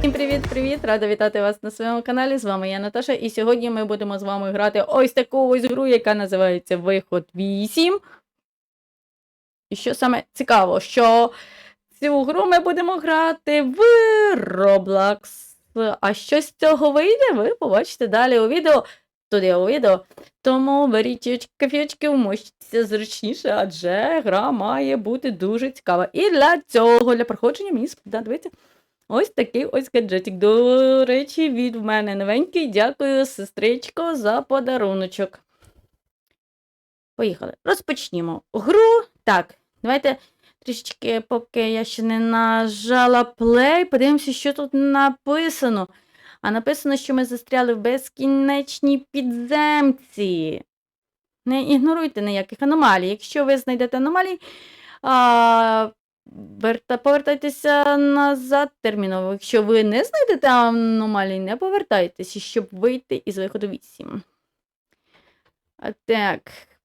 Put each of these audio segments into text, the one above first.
Всім привіт-привіт! Рада вітати вас на своєму каналі. З вами я Наташа, і сьогодні ми будемо з вами грати ось таку ось гру, яка називається Виход 8. І що саме цікаво, що цю гру ми будемо грати в Roblox. А що з цього вийде, ви побачите далі у відео. Туди у відео. Тому беріть кофійочки, вмощіться зручніше, адже гра має бути дуже цікава. І для цього, для проходження, мені сподобається ось такий ось гаджетик. До речі, від мене новенький. Дякую, сестричко, за подаруночок. Поїхали. Розпочнімо гру. Так, давайте трішечки, поки я ще не нажала play, подивимося, що тут написано. А написано, що ми застряли в безкінечній підземці. Не ігноруйте ніяких аномалій. Якщо ви знайдете аномалії, а, верта- повертайтеся назад терміново. Якщо ви не знайдете аномалій, не повертайтеся, щоб вийти із виходу 8. А, так,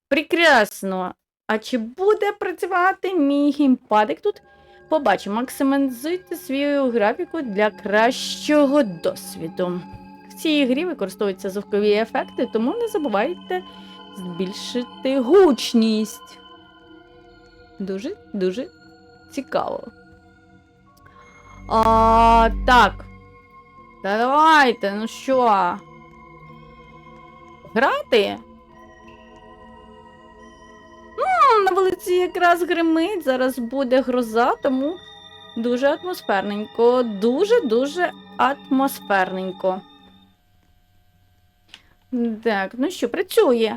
прекрасно. А чи буде працювати мій геймпадик тут? Побачимо, максимізуйте свою графіку для кращого досвіду. В цій грі використовуються звукові ефекти, тому не забувайте збільшити гучність. Дуже дуже цікаво. А, так. Давайте, ну що? Грати? М, На вулиці якраз гримить, зараз буде гроза, тому дуже атмосферненько. Дуже-дуже атмосферненько. Так, ну що, працює.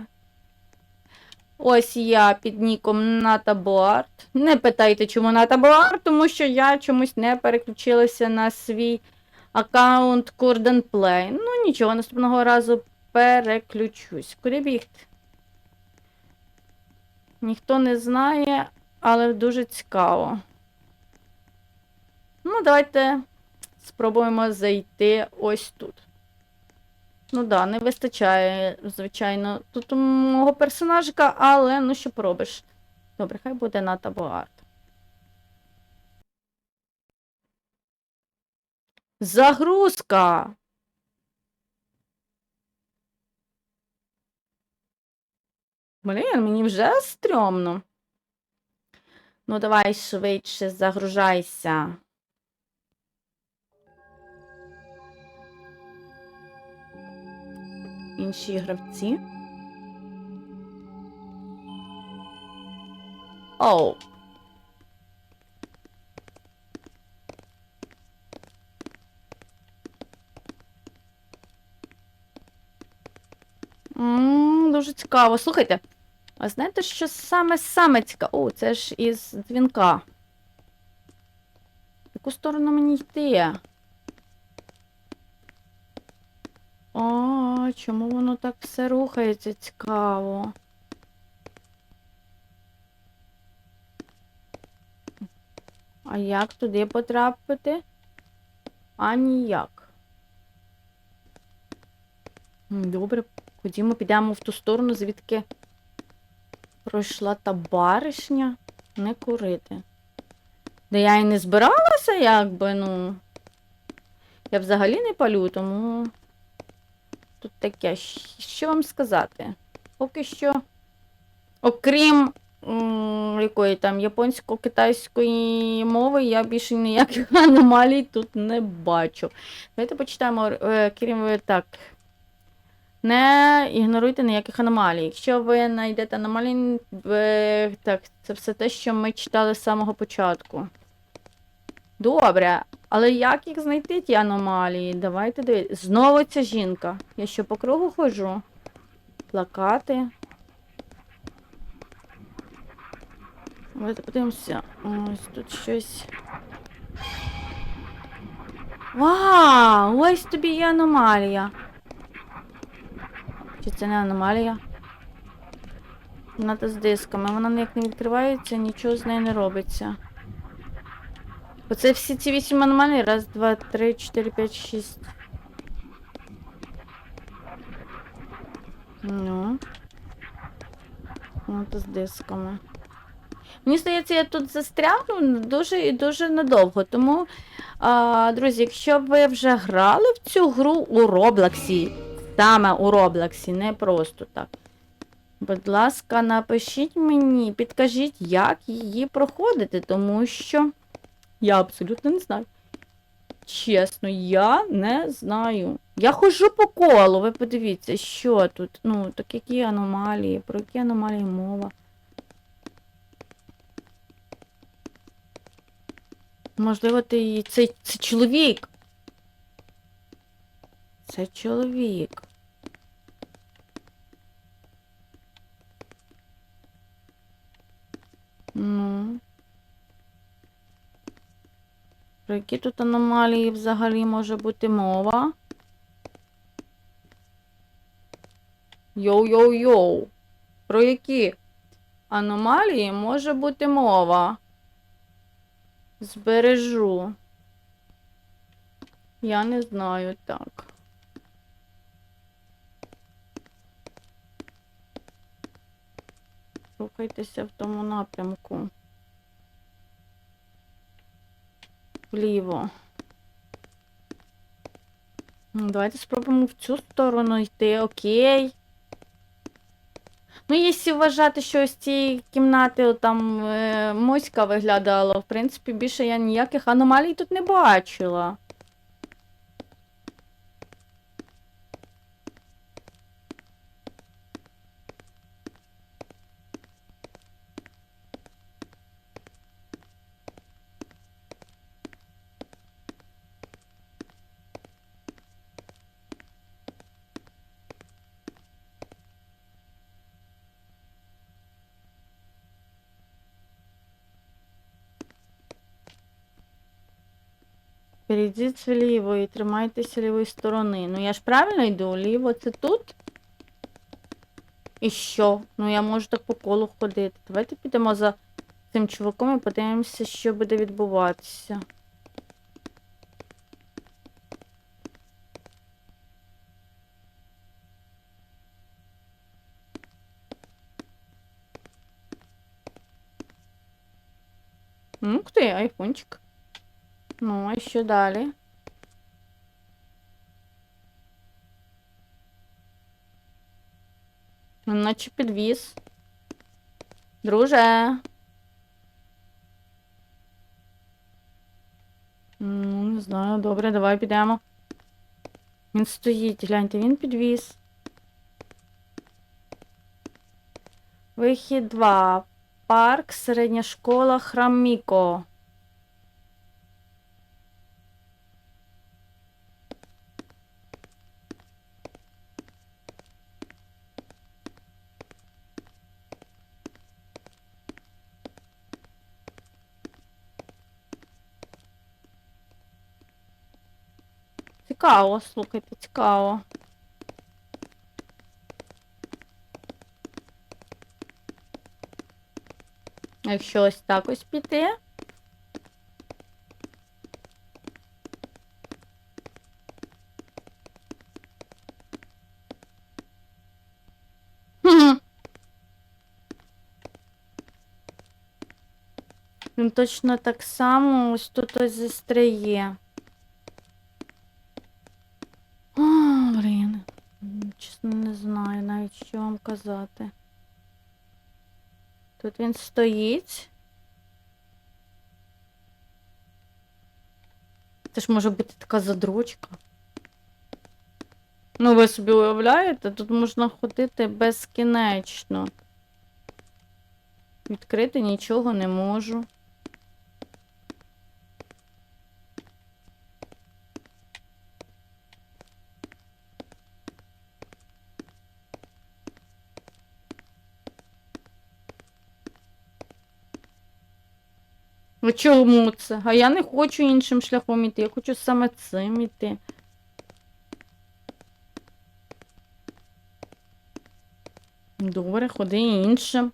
Ось я під ніком Натабоарт. Не питайте, чому Натабоарт, тому що я чомусь не переключилася на свій аккаунт Play. Ну нічого, наступного разу переключусь. Куди бігти? Ніхто не знає, але дуже цікаво. Ну, давайте спробуємо зайти ось тут. Ну да, не вистачає, звичайно, тут мого персонажика, але ну що поробиш. Добре, хай буде Ната Боарт. Загрузка! Блін, мені вже стрьомно. Ну, давай швидше загружайся. Інші гравці. Оу. М, Дуже цікаво. Слухайте, а знаєте, що саме саме цікаво? О, це ж із дзвінка. В яку сторону мені йти? О, чому воно так все рухається цікаво? А як туди потрапити? А ніяк. Добре, ходімо, підемо в ту сторону, звідки пройшла та баришня. Не курити. Де я і не збиралася, якби, ну. Я взагалі не палю, тому. Тут таке, що вам сказати? Поки що, окрім якої там японсько-китайської мови, я більше ніяких аномалій тут не бачу. Давайте почитаємо, е, крім так. Не ігноруйте ніяких аномалій. Якщо ви знайдете аномалії, ви... так, це все те, що ми читали з самого початку. Добре, але як їх знайти, ті аномалії? Давайте дивитися. Знову ця жінка. Я що по кругу ходжу? Плакати. Давайте подивимося. Ось тут щось. Вау! Ось тобі є аномалія. Чи це не аномалія? Вона з дисками. Вона ніяк не відкривається, нічого з нею не робиться. Оце всі ці вісім аномалій. Раз, два, три, чотири, п'ять, шість. Ну. Ну, то з дисками. Мені здається, я тут застрягну дуже і дуже надовго. Тому, а, друзі, якщо ви вже грали в цю гру у Роблоксі, саме у Роблоксі, не просто так. Будь ласка, напишіть мені, підкажіть, як її проходити, тому що я абсолютно не знаю. Чесно, я не знаю. Я ходжу по колу, ви подивіться, що тут. Ну, так які аномалії, про які аномалії мова. Можливо, ти це, це чоловік. Це чоловік. Ну. Про які тут аномалії взагалі може бути мова? Йоу-йоу-йоу. Про які аномалії може бути мова? Збережу. Я не знаю так. Рухайтеся в тому напрямку. Вліво. Ну, Давайте спробуємо в цю сторону йти, окей. Ну, якщо вважати, що з цієї кімнати там е, моська виглядала, в принципі, більше я ніяких аномалій тут не бачила. Перейдіть вліво і тримайтеся лівої сторони. Ну я ж правильно йду, ліво це тут? І що? Ну я можу так по колу ходити. Давайте підемо за цим чуваком і подивимося, що буде відбуватися. Ух ти, айфончик. Ну, а що далі? Ну, Наче підвіз. Друже. Ну, не знаю, добре, давай підемо. Він стоїть, гляньте, він підвіз. Вихід 2. Парк, середня школа, храм Міко. Цікаво, слухайте, цікаво. Якщо ось так ось піти. Точно так само ось тут ось застряє. А, блін. М, Чесно, не знаю навіть, що вам казати. Тут він стоїть. Це ж може бути така задрочка. Ну, ви собі уявляєте, тут можна ходити безкінечно. Відкрити нічого не можу. Чому це? А я не хочу іншим шляхом іти, я хочу саме цим іти. Добре, ходи іншим.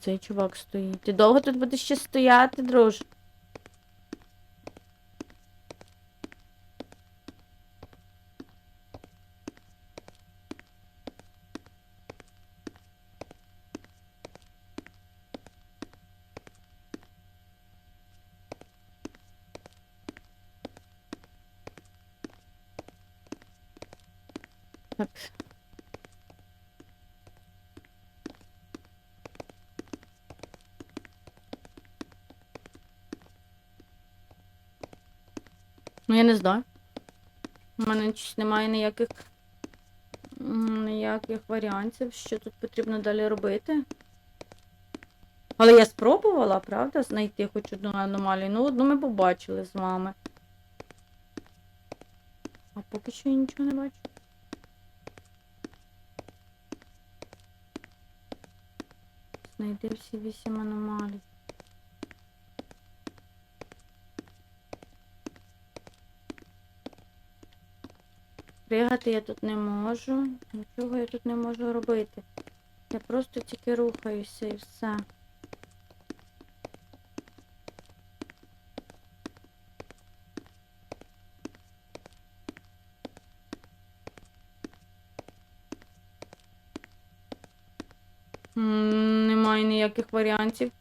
Цей чувак стоїть. Ти довго тут будеш ще стояти, друже? Так. Ну, я не знаю. У мене немає ніяких ніяких варіантів, що тут потрібно далі робити. Але я спробувала, правда, знайти хоч одну аномалію. Ну, одну ми побачили з вами. А поки що я нічого не бачу. Знайди всі вісім аномалій. Пригати я тут не можу. Нічого я тут не можу робити. Я просто тільки рухаюся і все. Немає ніяких варіантів.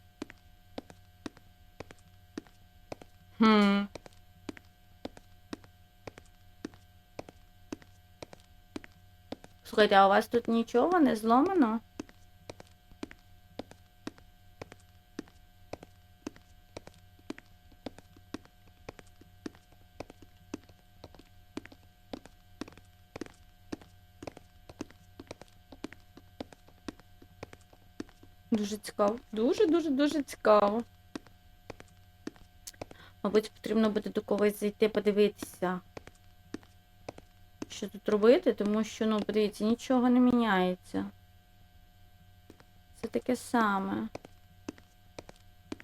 Слухайте, а у вас тут нічого не зломано? Дуже цікаво. Дуже-дуже дуже цікаво. Мабуть, потрібно буде до когось зайти подивитися. Що тут робити, тому що, ну, подивіться, нічого не міняється. Це таке саме.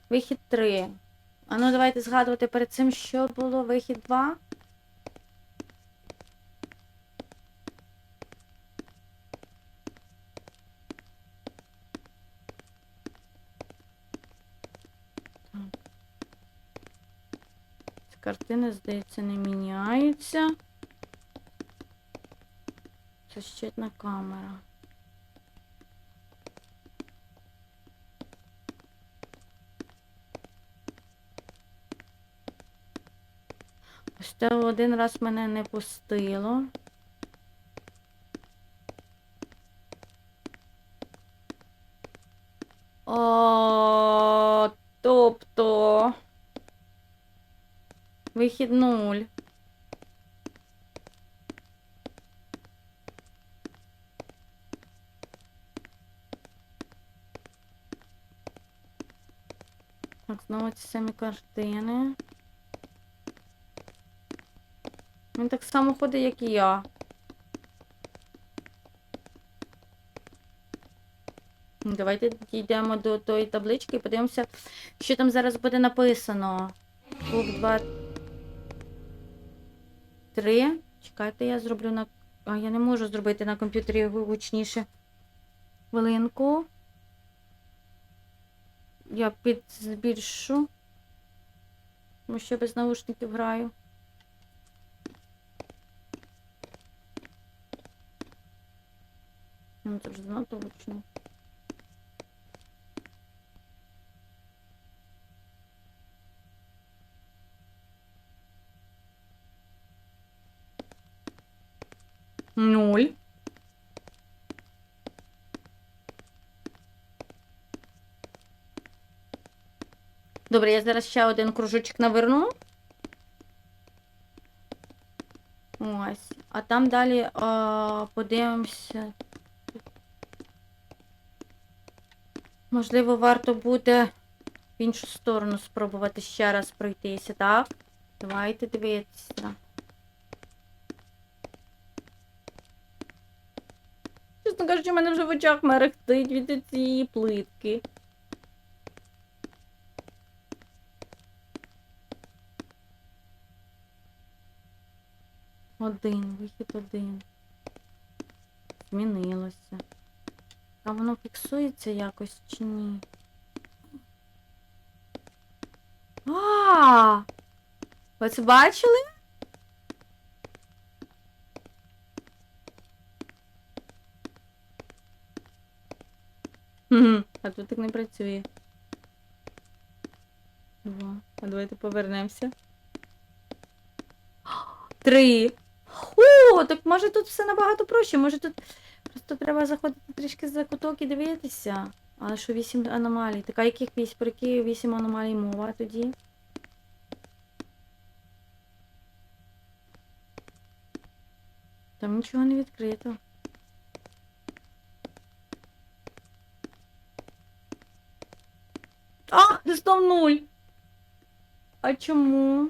Вихід 3. А ну давайте згадувати перед цим, що було вихід 2. Ця картина, здається, не міняється. Це щитна камера. Ось те один раз мене не пустило. О, тобто. Вихід нуль. Так, знову ці самі картини. Він так само ходить, як і я. Давайте дійдемо до тої таблички і подивимося, що там зараз буде написано. Бук 2. 3. Чекайте, я зроблю на. А, я не можу зробити на комп'ютері гучніше. Хвилинку. Я підзбільшу. Тому що без наушників граю. Ну, це вже занадто гучно. Нуль. Добре, я зараз ще один кружочок наверну. Ось. А там далі а, подивимося. Можливо, варто буде в іншу сторону спробувати ще раз пройтися, так? Давайте дивитися. Чесно кажучи, в мене вже в очах мерехтить від цієї плитки. Один, вихід один. Змінилося. А воно фіксується якось чи ні? А! Ви це бачили? А тут так не працює. Два. А давайте повернемося. Три. О, так може тут все набагато проще. Може тут просто треба заходити трішки за куток і дивитися. Але що вісім аномалій? Так а яких вісім? Про які вісім аномалій мова тоді? Там нічого не відкрито. А, знов нуль. А чому?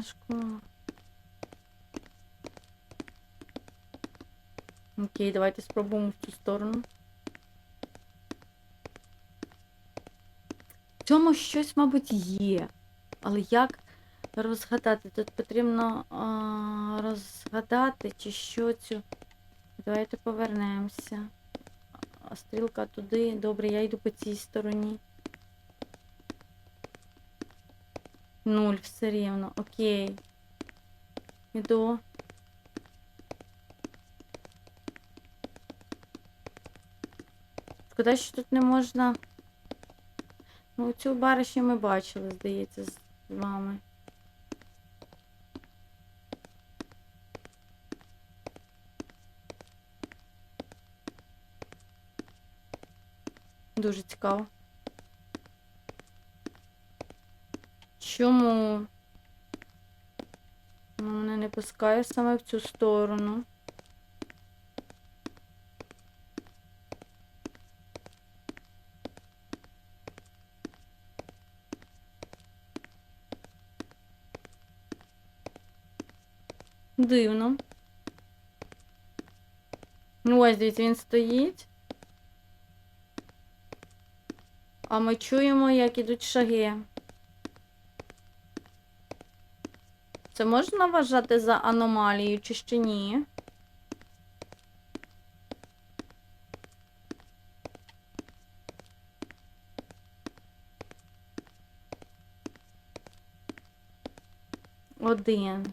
Книжку. Окей, давайте спробуємо в цю сторону. В цьому щось, мабуть, є. Але як розгадати? Тут потрібно а, розгадати, чи що цю. Давайте повернемося. Стрілка туди. Добре, я йду по цій стороні. Нуль все рівно. Окей. Іду. Шкода, що тут не можна. Ну, цю баришню ми бачили, здається, з вами. Дуже цікаво. Чому? Мене не пускає саме в цю сторону. Дивно. Ну, ось, дивіться, він стоїть. А ми чуємо, як ідуть шаги. Це можна вважати за аномалію чи ще ні? Один.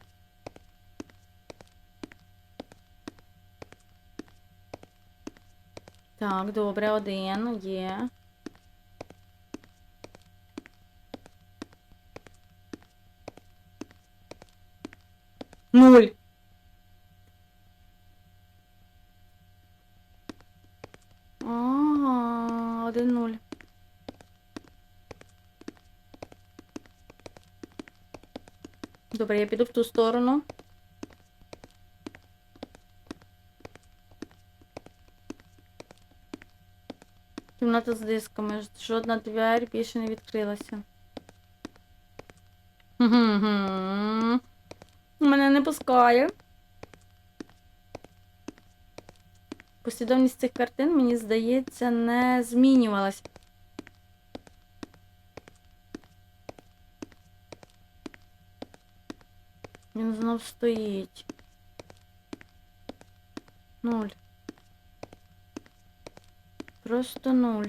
Так, добре, один є. Нуль. Ага, один нуль. Добре, я піду в ту сторону. Кімната з дисками. Жодна двері більше не відкрилася. Мене не пускає. Послідовність цих картин, мені здається, не змінювалась. Він знов стоїть. Нуль. Просто нуль.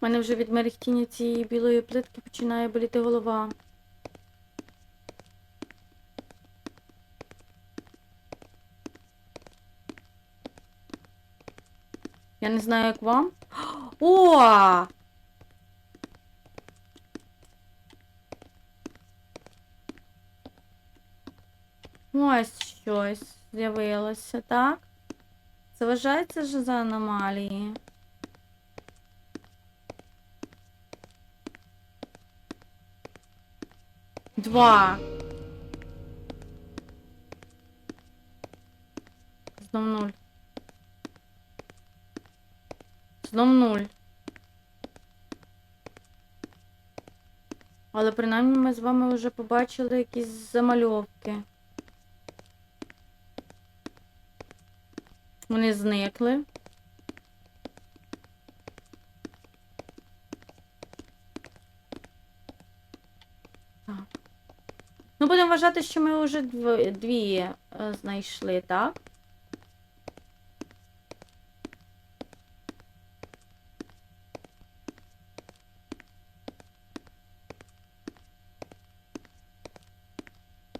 У мене вже від мерехтіння цієї білої плитки починає боліти голова. Я не знаю, як вам. О! Ось щось з'явилося, так? Це вважається ж за аномалії. Два. Знов нуль. Знов нуль. Але принаймні ми з вами вже побачили якісь замальовки. Вони зникли. Так. Ну, будемо вважати, що ми вже дв- дві е, знайшли, так?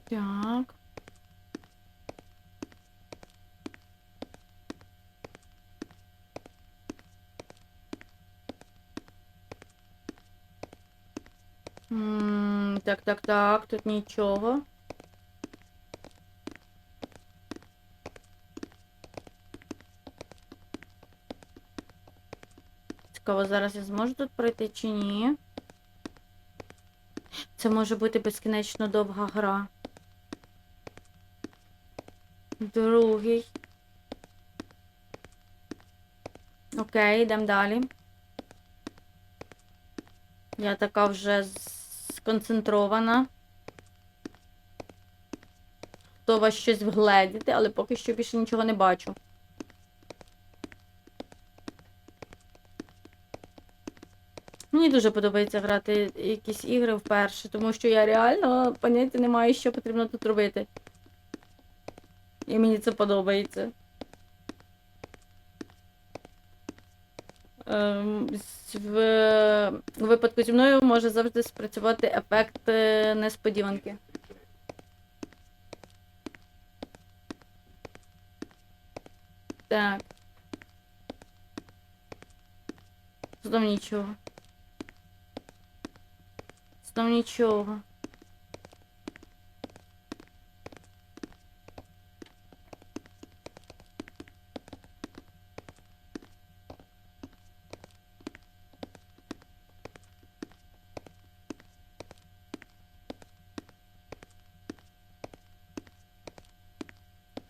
Так. Так, так, так, тут нічого. Цікаво, зараз я зможу тут пройти чи ні? Це може бути безкінечно довга гра. Другий. Окей, йдемо далі. Я така вже з- сконцентрована. Готова щось вгледіти, але поки що більше нічого не бачу. Мені дуже подобається грати якісь ігри вперше, тому що я реально поняття не маю, що потрібно тут робити. І мені це подобається. Ем, з- в, випадку зі мною може завжди спрацювати ефект е, несподіванки. Так. Знов нічого. Знов нічого.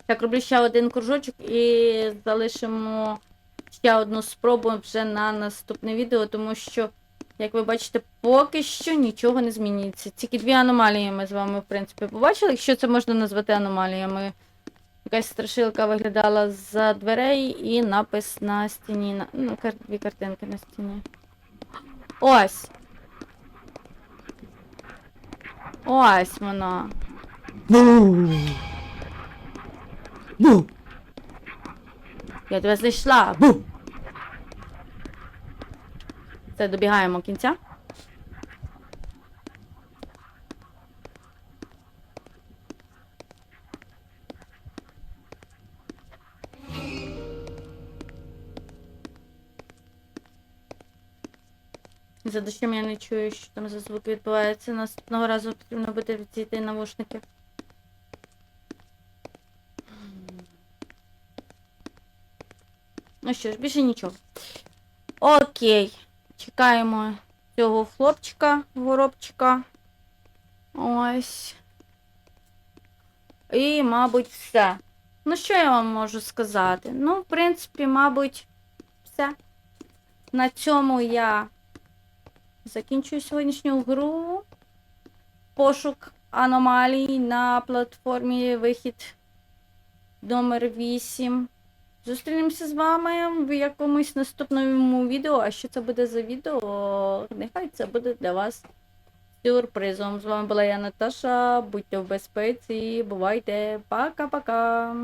Так, роблю ще один кружочок і залишимо ще одну спробу вже на наступне відео, тому що, як ви бачите, поки що нічого не змінюється. Тільки дві аномалії ми з вами, в принципі, побачили, якщо це можна назвати аномаліями. Якась страшилка виглядала за дверей і напис на стіні. на- Ну, кар... дві картинки на стіні. Ось. Ось вона. Бу! Я тебе знайшла. Бу! Це добігаємо кінця. За дощем я не чую, що там за звук відбувається. Наступного разу потрібно буде відійти навушники. Ну що ж, більше нічого. Окей. Чекаємо цього хлопчика, горобчика. Ось. І, мабуть, все. Ну, що я вам можу сказати? Ну, в принципі, мабуть, все. На цьому я закінчую сьогоднішню гру. Пошук аномалій на платформі вихід номер 8. Зустрінемося з вами в якомусь наступному відео. А що це буде за відео? Нехай це буде для вас сюрпризом. З вами була я Наташа. Будьте в безпеці. Бувайте. Пока-пока.